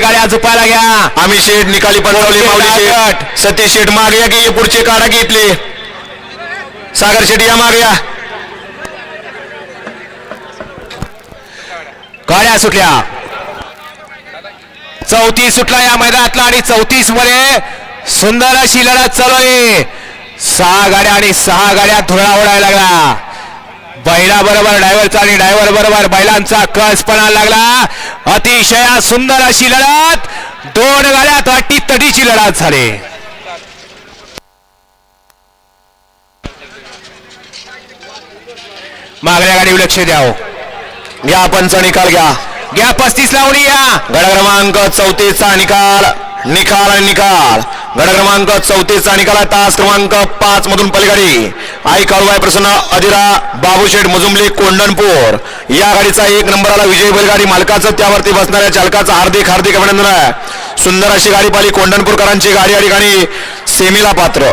गाड्या झुपायला घ्या. आम्ही शेठ निकाली पंचावली माऊली. शेठ. सतीश शेठ माग या की पुढचे काढा की इथले. सागर शेठ या माग या गाड्या सुटल्या. चौतीस सुटला या मैदानातला आणि चौतीसमध्ये सुंदर अशी लढत चालवली सहा गाड्या आणि सहा गाड्या धुळा ओढायला लागला. बैला बरोबर ड्रायव्हरचा आणि ड्रायव्हर बरोबर बैलांचा कसपणा लागला. अतिशय सुंदर अशी लढत. दोन गाड्यात वाटी तडीची लढत झाली. मागल्या गाडी लक्ष द्यावं. घ्या पंचा निकाल घ्या. घ्या पस्तीस लावणी या. गड क्रमांक चौतीसचा निकाल. निकाल आणि निकाल. गड क्रमांक चौतीसचा निकाल तास क्रमांक पाच मधून पलीकडे. आई काळूबाई प्रसन्न अधिरा बाबूशेठ मुजुमली कोंडणपूर. या गाडीचा एक नंबर आला विजय बैलगाडी मालकाचं. त्यावरती बसणाऱ्या चालकाचं हार्दिक हार्दिक अभिनंदन आहे. सुंदर अशी गाडी पाली कोंडणपूरकरांची गाडी या ठिकाणी. सेमीला पात्र.